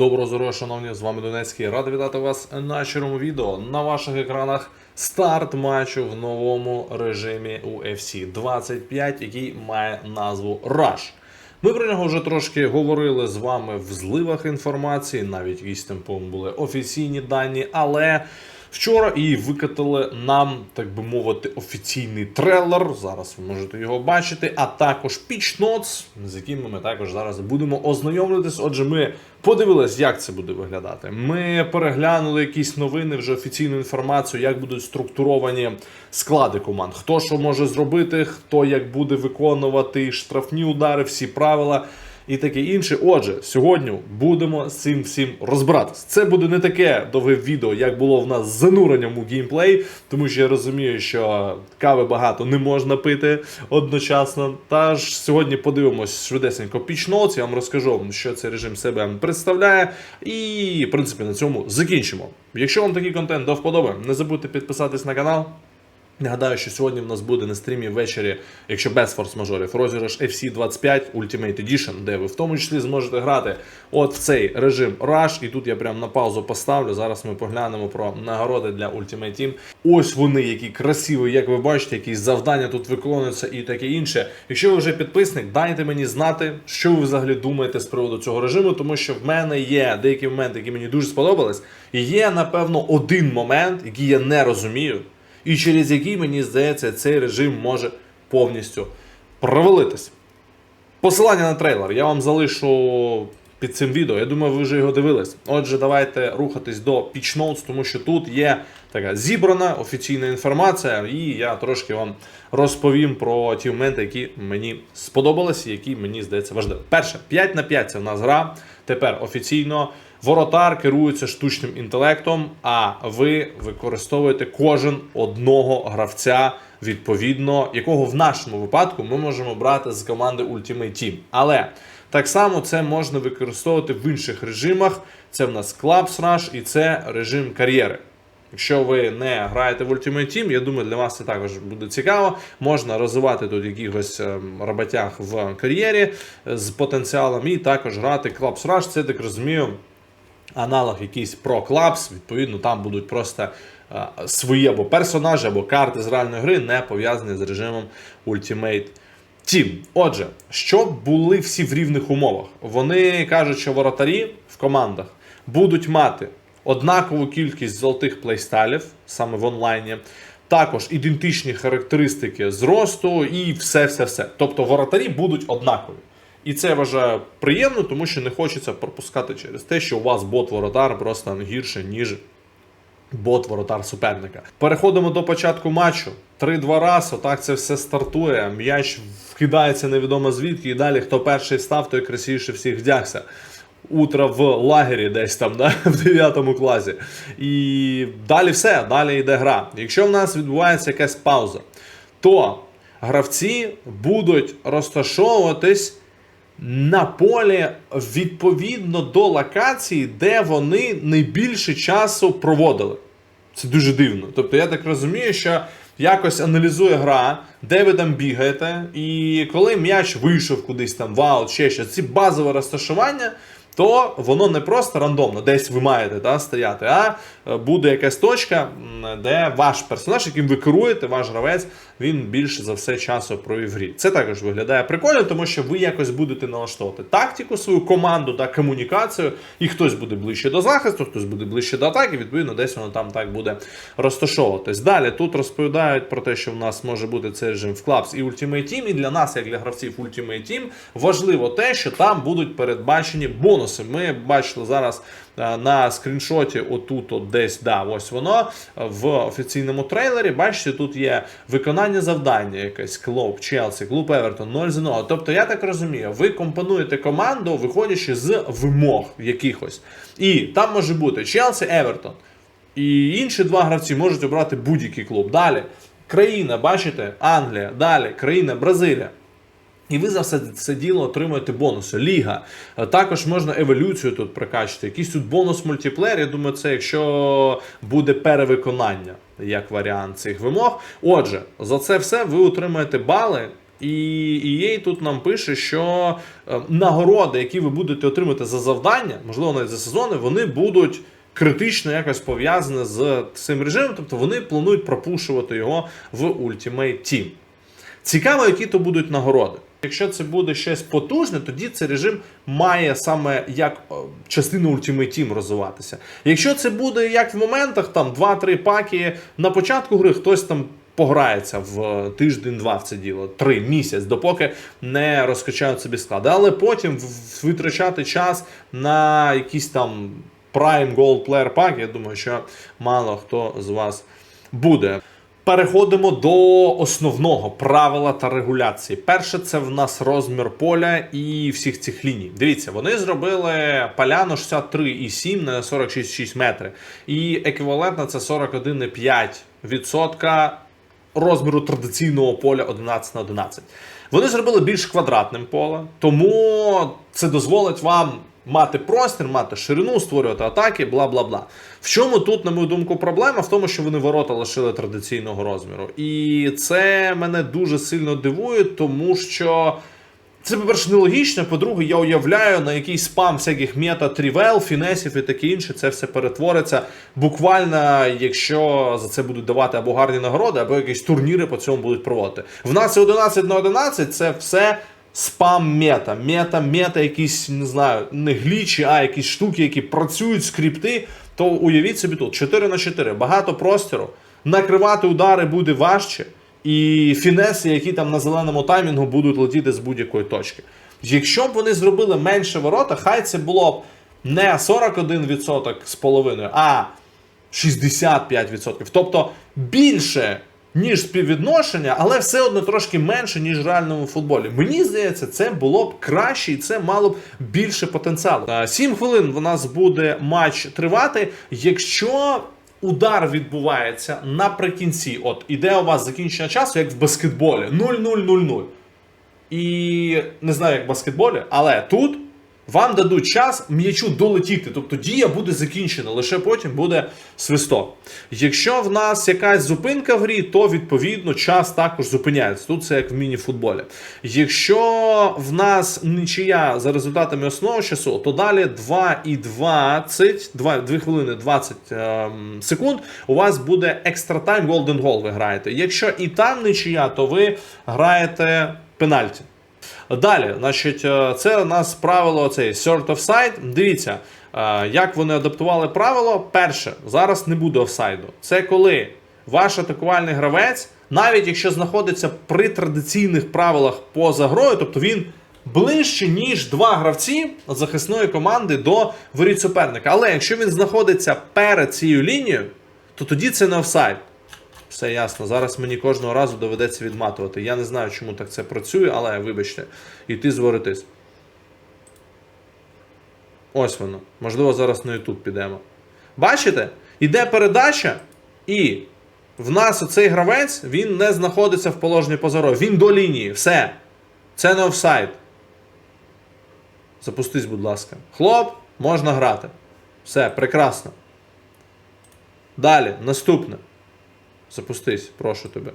Доброго здоров'я, шановні, з вами Донецький. Радий вітати вас на щирому відео. На ваших екранах старт матчу в новому режимі UFC 25, який має назву Rush. Ми про нього вже трошки говорили з вами в зливах інформації, навіть якісь там були офіційні дані, але вчора і викатали нам, так би мовити, офіційний трейлер. Зараз ви можете його бачити, а також notes, з якими ми також зараз будемо ознайомлюватись. Отже, ми подивились, як це буде виглядати. Ми переглянули якісь новини, вже офіційну інформацію, як будуть структуровані склади команд. Хто що може зробити, хто як буде виконувати штрафні удари, всі правила і таке інше. Отже, сьогодні будемо з цим всім розбиратись. Це буде не таке довге відео, як було в нас з зануренням у геймплей, тому що я розумію, що кави багато не можна пити одночасно. Тож сьогодні подивимось швидесенько notes, я вам розкажу, що цей режим себе представляє. І, в принципі, на цьому закінчимо. Якщо вам такий контент до вподоби, не забудьте підписатись на канал. Нагадаю, що сьогодні в нас буде на стрімі ввечері, якщо без форс-мажорів, розіграш FC 25 Ultimate Edition, де ви в тому числі зможете грати от в цей режим Rush. І тут я прям на паузу поставлю. Зараз ми поглянемо про нагороди для Ultimate Team. Ось вони, які красиві, як ви бачите, якісь завдання тут виконуються і таке інше. Якщо ви вже підписник, дайте мені знати, що ви взагалі думаєте з приводу цього режиму, тому що в мене є деякі моменти, які мені дуже сподобались. І є, напевно, один момент, який я не розумію і через який, мені здається, цей режим може повністю провалитись. Посилання на трейлер я вам залишу під цим відео. Я думаю, ви вже його дивились. Отже, давайте рухатись до Pitch Notes, тому що тут є така зібрана офіційна інформація, і я трошки вам розповім про ті моменти, які мені сподобалися, які мені здається важливі. Перше, 5 на 5 це в нас гра. Тепер офіційно. Воротар керується штучним інтелектом, а ви використовуєте кожен одного гравця, відповідно, якого в нашому випадку ми можемо брати з команди Ultimate Team. Але так само це можна використовувати в інших режимах. Це в нас Clubs Rush і це режим кар'єри. Якщо ви не граєте в Ultimate Team, я думаю, для вас це також буде цікаво. Можна розвивати тут якихось ем, роботях в кар'єрі з потенціалом, і також грати Clubs Rush. Це так розумію аналог якийсь Pro Clubs, відповідно, там будуть просто свої або персонажі, або карти з реальної гри, не пов'язані з режимом Ultimate Team. Отже, щоб були всі в рівних умовах, вони кажуть, що воротарі в командах будуть мати однакову кількість золотих плейстайлів саме в онлайні. Також ідентичні характеристики зросту і все-все-все. Тобто воротарі будуть однакові. І це я вважаю приємно, тому що не хочеться пропускати через те, що у вас бот-воротар просто не гірше, ніж бот-воротар суперника. Переходимо до початку матчу. Три-два раз, отак це все стартує. М'яч вкидається невідомо звідки, і далі хто перший став, той красивіше всіх вдягся. Утро в лагері десь там, да, в 9 класі. І далі все, далі йде гра. Якщо в нас відбувається якась пауза, то гравці будуть розташовуватись на полі відповідно до локації, де вони найбільше часу проводили. Це дуже дивно. Тобто, я так розумію, що якось аналізує гра, де ви там бігаєте, і коли м'яч вийшов кудись там, в аут, ще щось, ці базове розташування. То воно не просто рандомно, десь ви маєте да, стояти, а е, буде якась точка, де ваш персонаж, яким ви керуєте, ваш гравець, він більше за все часу провів в грі. Це також виглядає прикольно, тому що ви якось будете налаштовувати тактику, свою команду та комунікацію, і хтось буде ближче до захисту, хтось буде ближче до атаки, відповідно, десь воно там так буде розташовуватись. Далі тут розповідають про те, що в нас може бути цей режим в Clubs і Ultimate Team, і для нас, як для гравців Ultimate Team, важливо те, що там будуть передбачені бонуси. Ми бачили зараз на скріншоті, отут, от десь, да, ось воно в офіційному трейлері. Бачите, тут є виконання завдання, якесь клуб, Челсі, клуб Евертон, 0 за 0. Тобто, я так розумію, ви компонуєте команду, виходячи з вимог якихось. І там може бути Челсі, Евертон. І інші два гравці можуть обрати будь-який клуб. Далі. Країна, бачите, Англія, далі, країна Бразилія. І ви за все це діло отримуєте бонуси. Ліга. Е, Також можна еволюцію тут прокачати. Якийсь тут бонус мультиплеєр. Я думаю, це якщо буде перевиконання як варіант цих вимог. Отже, за це все ви отримаєте бали. І EA тут нам пише, що е, нагороди, які ви будете отримати за завдання, можливо, навіть за сезони, вони будуть критично якось пов'язані з цим режимом, тобто вони планують пропушувати його в Ultimate Team. Цікаво, які то будуть нагороди. Якщо це буде щось потужне, тоді цей режим має саме як е, частина Ultimate Team розвиватися. Якщо це буде як в моментах, там 2-3 паки на початку гри, хтось там пограється в тиждень-два в це діло, три місяць, допоки не розкачають собі склади. Але потім витрачати час на якісь там Prime Gold Player Pack, я думаю, що мало хто з вас буде. Переходимо до основного правила та регуляції. Перше, це в нас розмір поля і всіх цих ліній. Дивіться, вони зробили поляну 63,7 на 46,6 метри. І еквівалентно це 41,5% розміру традиційного поля 11 на 11. Вони зробили більш квадратним поле, тому це дозволить вам мати простір, мати ширину, створювати атаки, бла бла бла. В чому тут, на мою думку, проблема? В тому, що вони ворота лишили традиційного розміру. І це мене дуже сильно дивує, тому що. Це, по-перше, нелогічно. По-друге, я уявляю, на який спам всяких мета трівел, фінесів і таке інше, це все перетвориться. Буквально, якщо за це будуть давати або гарні нагороди, або якісь турніри по цьому будуть проводити. В нас 11 на 11 це все спам мета. Мета, мета, якісь, не знаю, не глічі, а якісь штуки, які працюють, скрипти. То уявіть собі тут 4 на 4, багато простору. Накривати удари буде важче. І фінеси, які там на зеленому таймінгу будуть летіти з будь-якої точки. Якщо б вони зробили менше ворота, хай це було б не 41% з половиною, а 65%. Тобто більше, ніж співвідношення, але все одно трошки менше, ніж в реальному футболі. Мені здається, це було б краще і це мало б більше потенціалу. 7 хвилин в нас буде матч тривати. Якщо удар відбувається наприкінці, от іде у вас закінчення часу, як в баскетболі 0-0-0-0. І не знаю, як в баскетболі, але тут вам дадуть час м'ячу долетіти. Тобто дія буде закінчена, лише потім буде свисток. Якщо в нас якась зупинка в грі, то відповідно час також зупиняється. Тут це як в міні-футболі. Якщо в нас нічия за результатами основного часу, то далі 2 і 20, 2, 2 хвилини 20 ем, секунд. У вас буде екстра тайм Golden Goal ви граєте. Якщо і там нічия, то ви граєте пенальті. Далі, значить, е, це у нас правило цей sort offside. Дивіться, е, як вони адаптували правило. Перше, зараз не буде офсайду. Це коли ваш атакувальний гравець, навіть якщо знаходиться при традиційних правилах поза грою, тобто він ближче, ніж два гравці захисної команди до воріт суперника. Але якщо він знаходиться перед цією лінією, то тоді це не офсайд. Все ясно. Зараз мені кожного разу доведеться відматувати. Я не знаю, чому так це працює, але вибачте, іти зворитись. Ось воно. Можливо, зараз на YouTube підемо. Бачите? Іде передача, і в нас оцей гравець він не знаходиться в положенні позору. Він до лінії. Все. Це не офсайд. Запустись, будь ласка. Хлоп, можна грати. Все, прекрасно. Далі, наступне. Запустись, прошу тебе.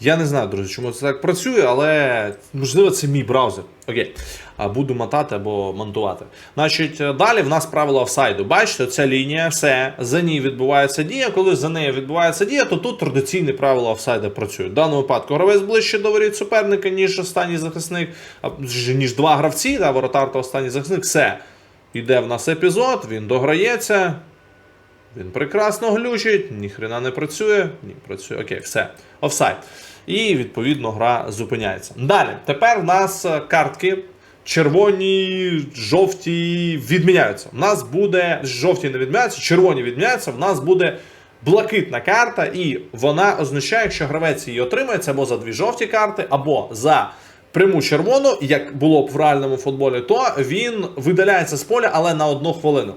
Я не знаю, друзі, чому це так працює, але можливо це мій браузер. Окей. А буду мотати або монтувати. Значить, далі в нас правило офсайду. Бачите, ця лінія, все, за ній відбувається дія. Коли за нею відбувається дія, то тут традиційне правило офсайду працює. В даному випадку гравець ближче до воріт суперника, ніж останній захисник, ніж два гравці, да, воротар та останній захисник. Все. Іде в нас епізод, він дограється. Він прекрасно глючить, ніхрена не працює. Ні, працює. Окей, все. Офсайд. І відповідно гра зупиняється. Далі, тепер в нас е, картки. Червоні, жовті відміняються. У нас буде жовті не відміняються, червоні відміняються. В нас буде блакитна карта, і вона означає, якщо гравець її отримає, це або за дві жовті карти, або за пряму червону, як було б в реальному футболі, то він видаляється з поля, але на одну хвилину.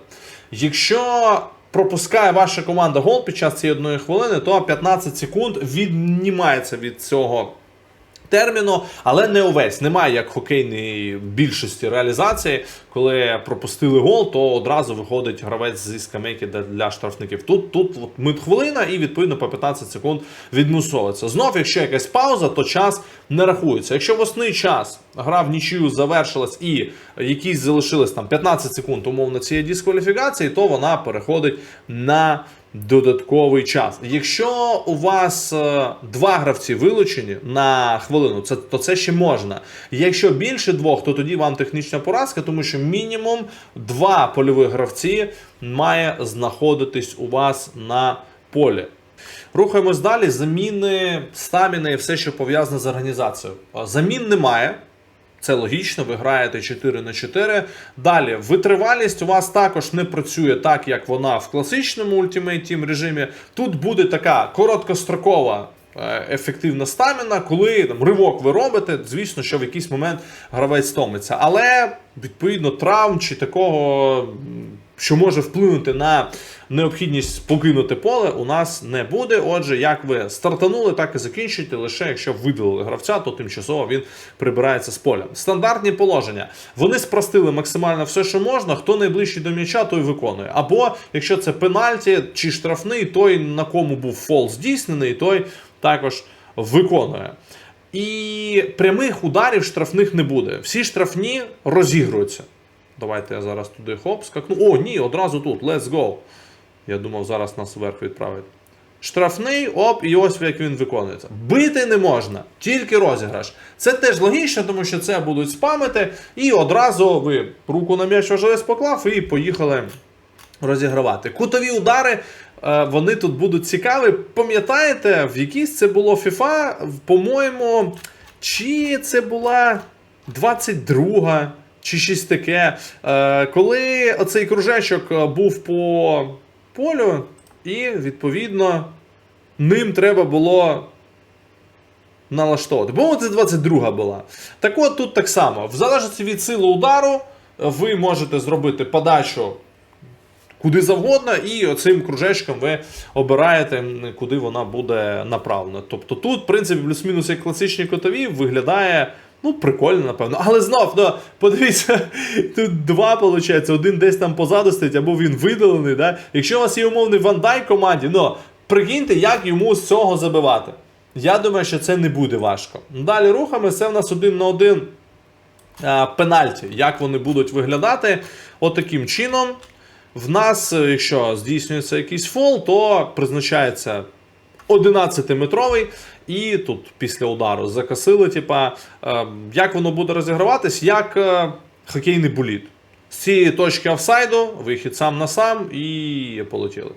Якщо пропускає ваша команда гол під час цієї одної хвилини, то 15 секунд віднімається від цього терміну, але не увесь. Немає як хокейної більшості реалізації, коли пропустили гол, то одразу виходить гравець зі скамейки для- штрафників. Тут тут от мит хвилина і відповідно по 15 секунд відмусовується. Знов, якщо якась пауза, то час не рахується. Якщо в основний час гра в нічию завершилась і якісь залишились там 15 секунд умовно цієї дискваліфікації, то вона переходить на додатковий час. Якщо у вас е, два гравці вилучені на хвилину, це, то це ще можна. Якщо більше двох, то тоді вам технічна поразка, тому що мінімум два польових гравці має знаходитись у вас на полі. Рухаємось далі. Заміни, стаміни і все, що пов'язане з організацією. Замін немає. Це логічно, ви граєте 4 на 4. Далі, витривалість у вас також не працює так, як вона в класичному Ultimate Team режимі. Тут буде така короткострокова. е, Ефективна стаміна, коли там ривок ви робите, звісно, що в якийсь момент гравець стомиться. Але відповідно травм чи такого, що може вплинути на необхідність покинути поле, у нас не буде. Отже, як ви стартанули, так і закінчуєте. Лише якщо видалили гравця, то тимчасово він прибирається з поля. Стандартні положення. Вони спростили максимально все, що можна. Хто найближчий до м'яча, той виконує. Або якщо це пенальті чи штрафний, той на кому був фол здійснений, той також виконує. І прямих ударів штрафних не буде. Всі штрафні розігруються. Давайте я зараз туди хоп, скакну. О, ні, одразу тут. Let's go. Я думав, зараз нас вверх відправить. Штрафний, оп, і ось як він виконується. Бити не можна, тільки розіграш. Це теж логічно, тому що це будуть спамити, і одразу ви руку на м'яч важелець поклав і поїхали розігравати. Кутові удари. е, Вони тут будуть цікаві. Пам'ятаєте, в якійсь це було FIFA, по-моєму, чи це була 22 чи щось таке. Е, Коли оцей кружечок е, був по полю, і відповідно ним треба було налаштовувати. Бо це 22 була. Так от тут так само. В залежності від сили удару, ви можете зробити подачу куди завгодно, і оцим кружечком ви обираєте, куди вона буде направлена. Тобто тут, в принципі, плюс-мінус як класичні котові, виглядає. Ну, прикольно, напевно. Але знов, ну, подивіться, тут два, виходить, один десь там позаду стоїть, або він видалений. Да? Якщо у вас є умовний вандай в команді, ну, прикиньте, як йому з цього забивати. Я думаю, що це не буде важко. Далі рухами, це в нас один на один е, пенальті. Як вони будуть виглядати? От чином. В нас, е, якщо здійснюється якийсь фол, то призначається 11-метровий, і тут після удару закосили, типа, е, як воно буде розіграватись, як е, хокейний боліт. З цієї точки офсайду, вихід сам на сам і полетіли.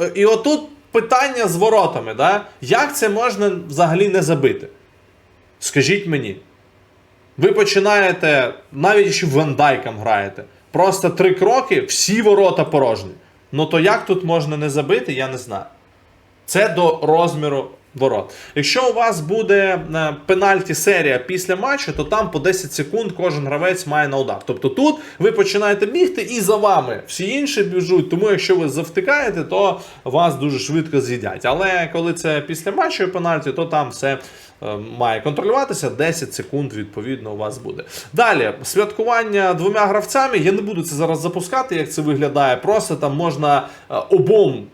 Е, І отут питання з воротами, да? як це можна взагалі не забити? Скажіть мені. Ви починаєте, навіть якщо вандайкам граєте, просто три кроки, всі ворота порожні. Ну то як тут можна не забити, я не знаю. Це до розміру ворот. Якщо у вас буде е, пенальті серія після матчу, то там по 10 секунд кожен гравець має на удар. Тобто тут ви починаєте бігти і за вами всі інші біжуть. Тому якщо ви завтикаєте, то вас дуже швидко з'їдять. Але коли це після матчу пенальті, то там все е, має контролюватися. 10 секунд відповідно у вас буде. Далі святкування двома гравцями. Я не буду це зараз запускати, як це виглядає. Просто там можна е, обом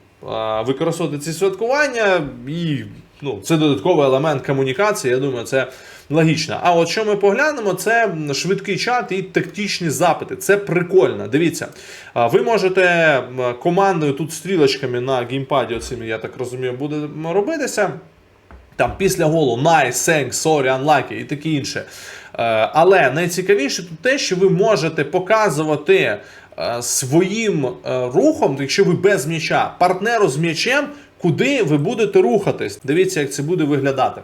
використовувати ці святкування, і ну, це додатковий елемент комунікації. Я думаю, це логічно. А от що ми поглянемо, це швидкий чат і тактичні запити. Це прикольно. Дивіться, ви можете командою тут стрілочками на геймпаді, оцими, я так розумію, буде робитися. Там після голу nice, thanks, sorry, unlucky і таке інше. Е, Але найцікавіше тут те, що ви можете показувати е, своїм е, рухом, якщо ви без м'яча, партнеру з м'ячем, куди ви будете рухатись. Дивіться, як це буде виглядати.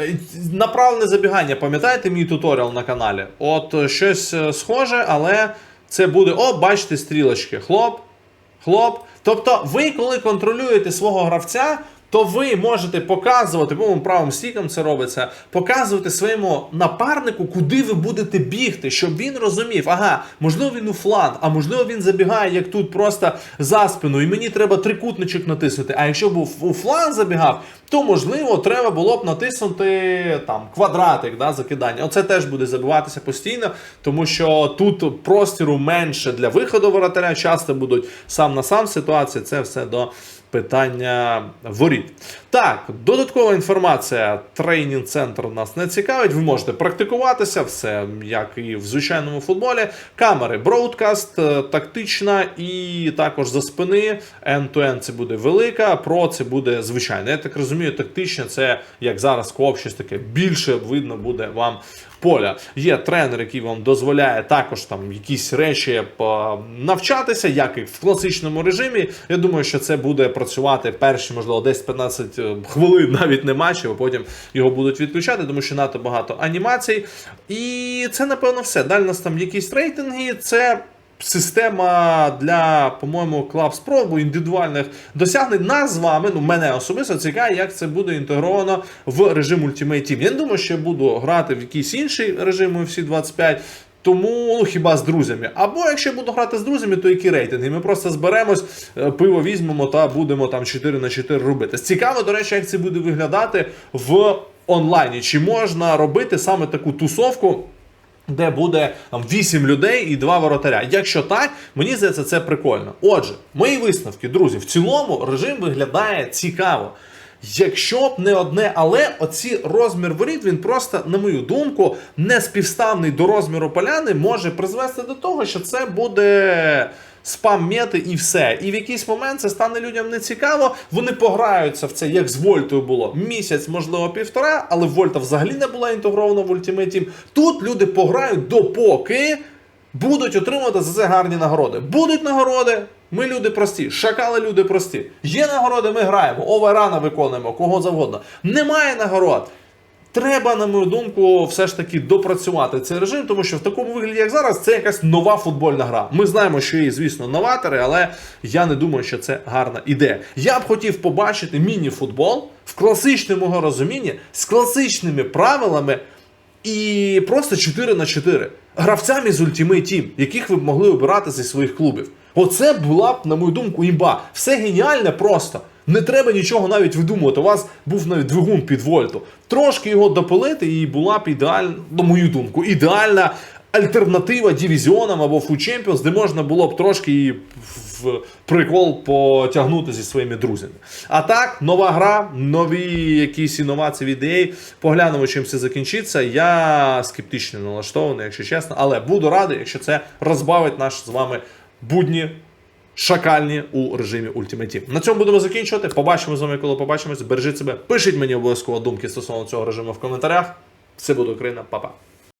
Е, Направлене забігання, пам'ятаєте мій туторіал на каналі? От е, щось е, схоже, але це буде, о, бачите, стрілочки. Хлоп, Хлоп. Тобто, ви, коли контролюєте свого гравця, то ви можете показувати, по-моєму, правим стіком це робиться, показувати своєму напарнику, куди ви будете бігти, щоб він розумів, ага, можливо, він у фланг, а можливо, він забігає як тут просто за спину, і мені треба трикутничок натиснути. А якщо був у фланг забігав, то можливо треба було б натиснути там квадратик да, закидання. Оце теж буде забиватися постійно, тому що тут простіру менше для виходу воротаря, часто будуть сам на сам ситуації. Це все до питання воріт. Так, додаткова інформація. Тренінг центр нас не цікавить. Ви можете практикуватися, все як і в звичайному футболі. Камери, броудкаст, е, тактична і також за спини. End-to-end це буде велика, про це буде звичайно. Я так розумію, тактичне це як зараз кооп, щось таке більше видно буде вам поля. Є тренер, який вам дозволяє також там якісь речі навчатися, як і в класичному режимі. Я думаю, що це буде працювати перші, можливо, 10-15 хвилин навіть не матчів, а потім його будуть відключати, тому що надто багато анімацій. І це, напевно, все. Далі у нас там якісь рейтинги. Це. Система для, по-моєму, Pro або індивідуальних досягнень нас з вами, ну мене особисто цікавить, як це буде інтегровано в режим Ultimate Team. Я не думаю, що я буду грати в якийсь інший режим UFC 25. Тому ну, хіба з друзями. Або якщо я буду грати з друзями, то які рейтинги? Ми просто зберемось, е, пиво візьмемо та будемо там 4 на 4 робити. Цікаво, до речі, як це буде виглядати в онлайні. Чи можна робити саме таку тусовку? Де буде там 8 людей і 2 воротаря. Якщо так, мені здається, це прикольно. Отже, мої висновки, друзі, в цілому режим виглядає цікаво. Якщо б не одне, але оці розмір воріт, він просто, на мою думку, не співставний до розміру поляни, може призвести до того, що це буде спам мети і все. І в якийсь момент це стане людям нецікаво. Вони пограються в це, як з Вольтою було місяць, можливо, півтора, але Вольта взагалі не була інтегрована в Ultimate Team. Тут люди пограють допоки будуть отримувати за це гарні нагороди. Будуть нагороди. Ми люди прості, шакали люди прості. Є нагороди, ми граємо, оверана виконуємо, кого завгодно. Немає нагород. Треба, на мою думку, все ж таки допрацювати цей режим, тому що в такому вигляді, як зараз, це якась нова футбольна гра. Ми знаємо, що є, звісно, новатори, але я не думаю, що це гарна ідея. Я б хотів побачити міні-футбол в класичному його розумінні з класичними правилами і просто 4 на 4 гравцями з Ultimate Team, яких ви б могли обирати зі своїх клубів. Оце була б, на мою думку, імба. Все геніальне просто. Не треба нічого навіть видумувати. У вас був навіть двигун під вольту. Трошки його допилити, і була б ідеальна, на мою думку, ідеальна альтернатива дивізіонам або Food Champions, де можна було б трошки і в прикол потягнути зі своїми друзями. А так, нова гра, нові якісь інновації в ідеї. Поглянемо, чим це закінчиться. Я скептично налаштований, якщо чесно, але буду радий, якщо це розбавить наш з вами будні. Шакальні у режимі ультиматів. На цьому будемо закінчувати. Побачимо з вами, коли побачимось. Бережіть себе. Пишіть мені обов'язково думки стосовно цього режиму в коментарях. Все буде Україна, Па-па.